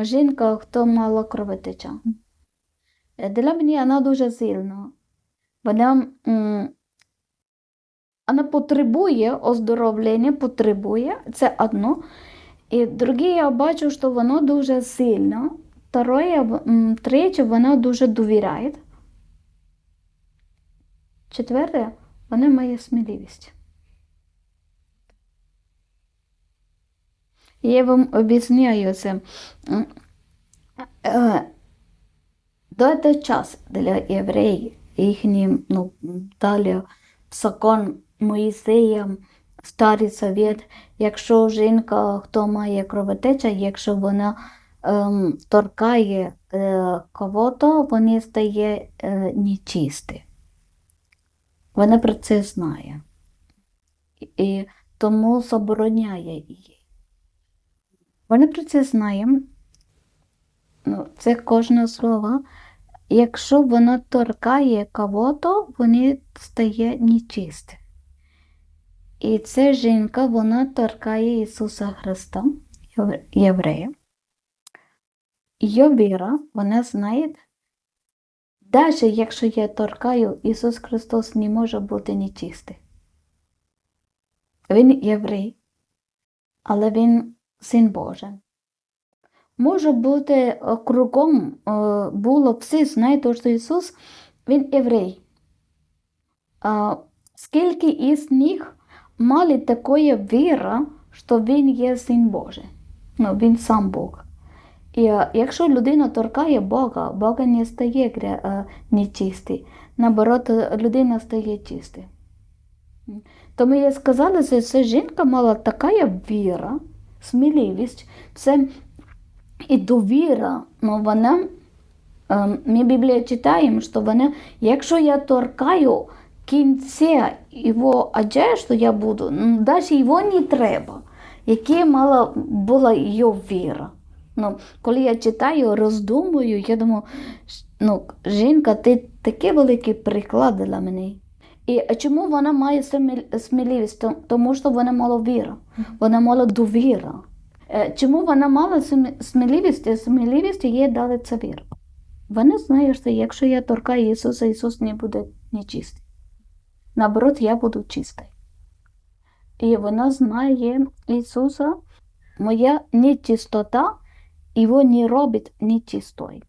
Жінка, хто мала кровотеча. Е, Для мене вона дуже сильна. Вона, вона потребує оздоровлення, потребує, це одно. І друге, я бачу, що воно дуже сильно. Второе, третє, вона дуже довіряє. Четверте, вона має сміливість. Я вам об'ясняю це. Е, цього час для євреїв, їхній, ну, далі закон Моїсея, Старий Завет, якщо жінка, хто має кровотеча, якщо вона ем, торкає е, кого-то, вони стає е, нечисті. Вона про це знає. І тому забороняє її. Вона про це знає. Ну, це кожне слово. Якщо вона торкає кого-то, вони стає нечисті. І ця жінка, вона торкає Ісуса Христа, єврея. Її віра, вона знає, навіть якщо я торкаю, Ісус Христос не може бути нечистий. Він єврей, але він син Божий. Може бути е, кругом е, було всі знають, що Ісус Він єврей. Скільки із них мали такої віра, що Він є син Божий. Ну, він сам Бог. І е, якщо людина торкає Бога, Бога не стає нечистий. Наоборот, людина стає чистою. Тому я сказала, що ця жінка мала така віра, сміливість, це і довіра. Ну, вона, ем, ми в Біблії читаємо, що вона, якщо я торкаю кінця його одежду, я буду, ну, навіть його не треба. Яке мала була її віра. Ну, коли я читаю, роздумую, я думаю, ну, жінка, ти такий великий приклад для мене. І чому вона має сміливість? Тому що вона мала віра, вона мала довіра. Е, Чому вона мала сміливість? Е, Сміливість їй дали це віра. Вона знає, що якщо я торкаю Ісуса, Ісус не буде нечистий. Наоборот, я буду чистий. І вона знає Ісуса, моя нечистота його не робить нечистою.